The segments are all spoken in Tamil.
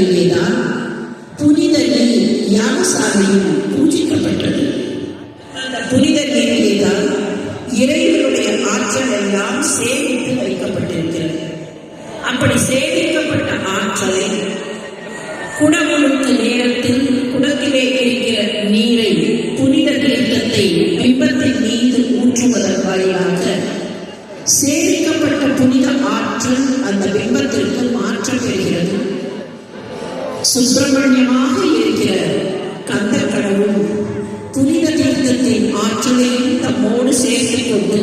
இடங்களிலேதான் புனித நீர் யாகசாலையில் பூஜிக்கப்பட்டது. அந்த புனித நீரிலேதான் இறைவனுடைய ஆற்றல் எல்லாம் சேமித்து வைக்கப்பட்டிருக்கிறது. அப்படி சேமிக்கப்பட்ட ஆற்றலை குணம் சுப்பிரமணியமாக இருக்கிற கந்த கடவுள் புனித தீர்த்தத்தின் ஆற்றலையும் தம்மோடு சேர்த்துக் கொண்டு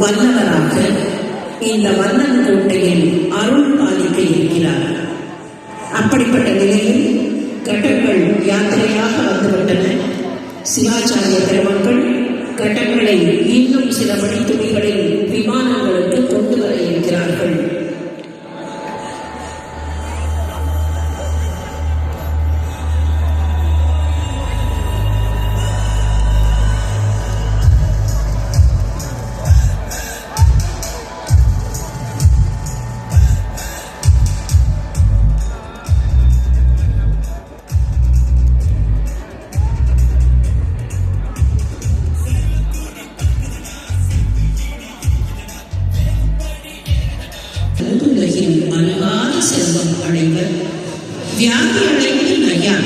வல்லவராக இந்த வல்லன் கோட்டையில் அருள் பாலிக்க இருக்கிறார். அப்படிப்பட்ட நிலையில் கட்டங்கள் யாத்திரையாக வந்துவிட்டன. சிவாச்சாரிய பெருமக்கள் கட்டங்களை இன்னும் சில மணித்துளிகளில் விமானங்களுக்கு செல்வம் அடைவர் வியாதி அடைந்து ஐயா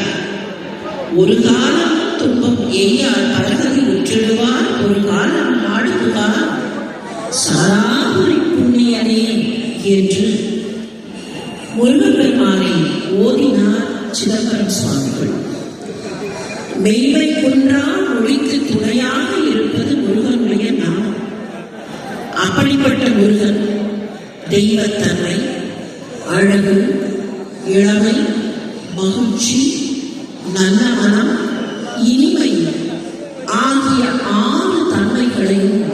ஒரு காலம் துன்பம் எய்யார் பலகதி உற்றிடுவார் ஒரு காலம் நாடுவார் சாராபுரி புண்ணியனே என்று முருகப்பெருமானை ஓதினார் சிதம்பரம் சுவாமிகள். மெய்மை குன்றா ஒளிக்கு துணையாக இருப்பது முருகனுடைய நாமம். அப்படிப்பட்ட முருகன் தெய்வத்தன்மை அழகு இளமை மகிழ்ச்சி நல்ல மனம் இனிமை ஆகிய ஆறு தன்மைகளையும்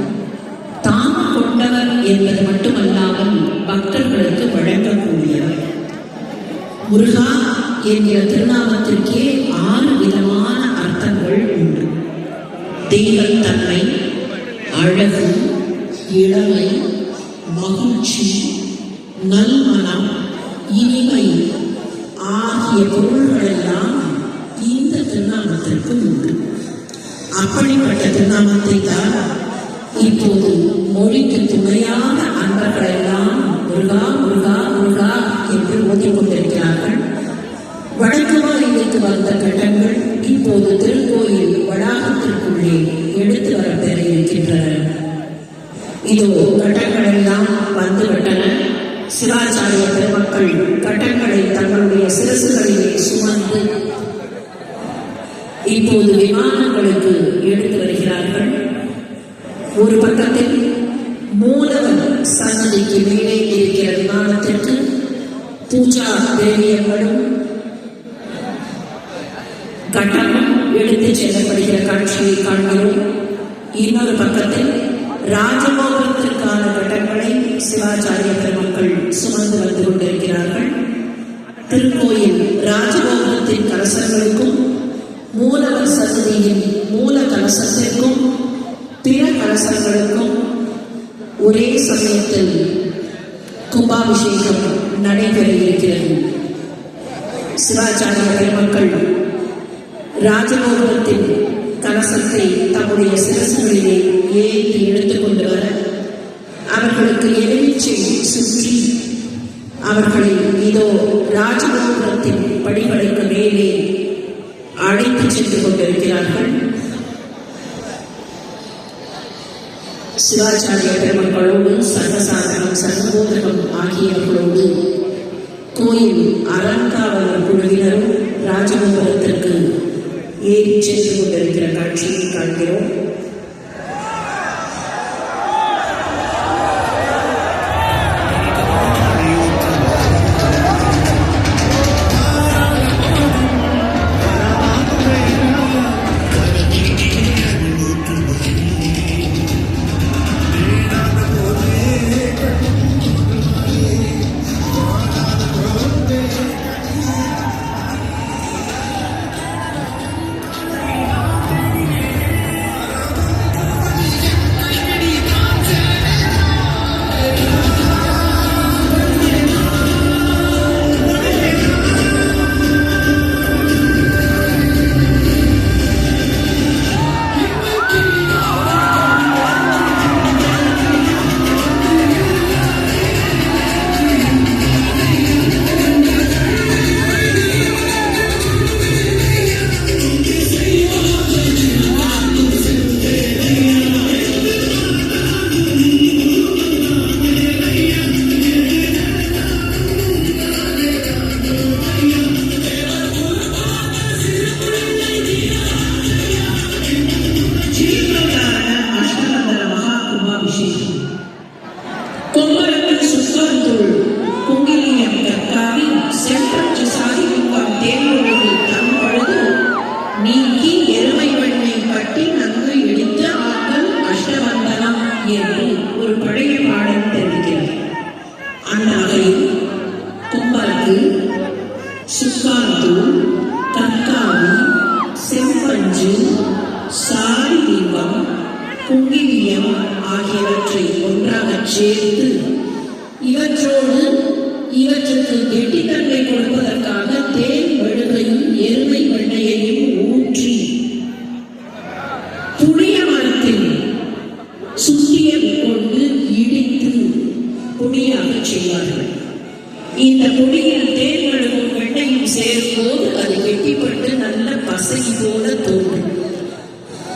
தாம் கொண்டவர் என்பது மட்டுமல்லாமல் பக்தர்களுக்கு வழங்கக்கூடியவர் முருகா என்கிற திருநாமத்திற்கே ஆறு விதமான அர்த்தங்கள் உண்டு. தெய்வத்தன்மை அழகு இளமை மகிழ்ச்சி நல்மனம் இனிமை ஆகிய பொருள்களெல்லாம் இந்த திருநாமத்திற்கு உண்டு. அப்படிப்பட்ட திருநாமத்தை தான் இப்போது மொழிக்கு துணையான அன்பர்களெல்லாம் முருகா முருகா முருகா என்று ஓதிக் கொண்டிருக்கிறார்கள். வழக்கமாக இணைத்து வந்த கட்டங்கள் இப்போது திருக்கோயில் வளாகத்திற்குள்ளே எடுத்து வரப்பெற இருக்கின்றன. இதோ கட்டங்கள் எல்லாம் வந்துவிட்டன சிவாச்சாரிய பெருமக்கள் கட்டங்களை தங்களுடைய சிரசுகளிலே சுமந்து இப்போது விமானங்களுக்கு எடுத்து வருகிறார்கள். ஒரு பக்கத்தில் மூலவர் சன்னதிக்கு மேலே இருக்கிற விமானத்திற்கு பூஜா தேவியங்களும் கட்டணம் எடுத்து செல்லப்படுகிற காட்சியை காண்கிறோம். இன்னொரு பக்கத்தில் ராஜமோகத்திற்கான கட்டங்களை சிவாச்சாரிய பெருமக்கள் சுமந்து வந்து கொண்டிருக்கிறார்கள். திருக்கோயில் ராஜகோபுரத்தின் கலசங்களுக்கும் மூலவர் சன்னதியின் மூல கலசத்திற்கும் பிற கலசங்களுக்கும் ஒரே சமயத்தில் கும்பாபிஷேகம் நடைபெற இருக்கிறது. சிவாச்சாரிய பெருமக்கள் ராஜகோபுரத்தின் கலசத்தை தம்முடைய சிரசுகளிலே ஏற்றி எடுத்துக் அவர்களுக்கு எலுமிச்சை சுற்றி அவர்களை இதோ ராஜகோபுரத்தின் படிகளுக்கு மேலே அழைத்து சென்று கொண்டிருக்கிறார்கள். சிவாச்சாரிய பெருமக்களோடு சர்வசாதனம் சர்வோதகம் ஆகியவர்களோடு கோயில் அறங்காவலர் குழுவினரும் ராஜகோபுரத்திற்கு ஏறி சென்று கொண்டிருக்கிற காட்சியை காண்கிறோம். தீபம் குங்கிலியம் ஆகியவற்றை ஒன்றாக சேர்த்து இவற்றோடு இவற்றுக்கு கெட்டித்தன்மை கொடுப்பதற்காக தேன் மெழுகையும் எருமை வெண்ணையையும் ஊற்றி புளிய மரத்தில் சுத்தியம் கொண்டு இடித்து பொடியாகச் செய்வார்கள். இந்த பொடியில்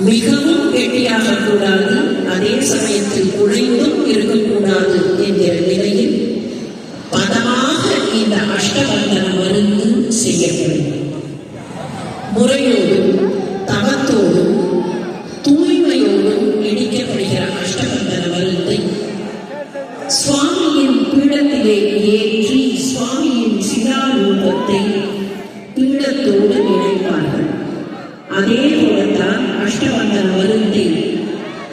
மிகவும் கெட்டியாக கூடாது அதே சமயத்தில் குழைந்தும் இருக்கக்கூடாது என்கிற நிலையில் பதமாக இந்த அஷ்டபந்தன மருந்து செய்யப்படும். முறையோடு போலத்தான் அஷ்டபந்தன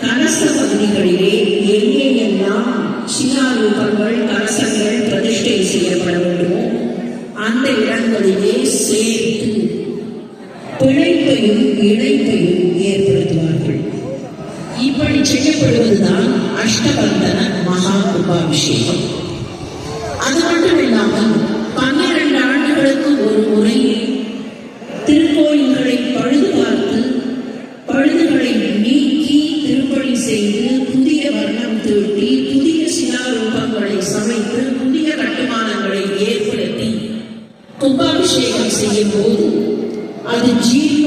கலச பகுதிகளிலே எங்கே எல்லாம் சிலாரூபங்கள் கலசங்கள் பிரதிஷ்டை செய்யப்பட வேண்டுமோ அந்த இடங்களிலே சேர்த்து பிழைப்பையும் இணைப்பையும் ஏற்படுத்துவார்கள். இப்படி செய்யப்படுவதுதான் அஷ்டபந்தன மகா கும்பாபிஷேகம் அது மட்டும் இல்லாமல் செய்து புதிய வர்ணம் தீட்டி புதிய சிலாரூபங்களை சமைத்து புதிய கட்டுமானங்களை ஏற்படுத்தி கும்பாபிஷேகம் செய்யும் போது அது ஜீவ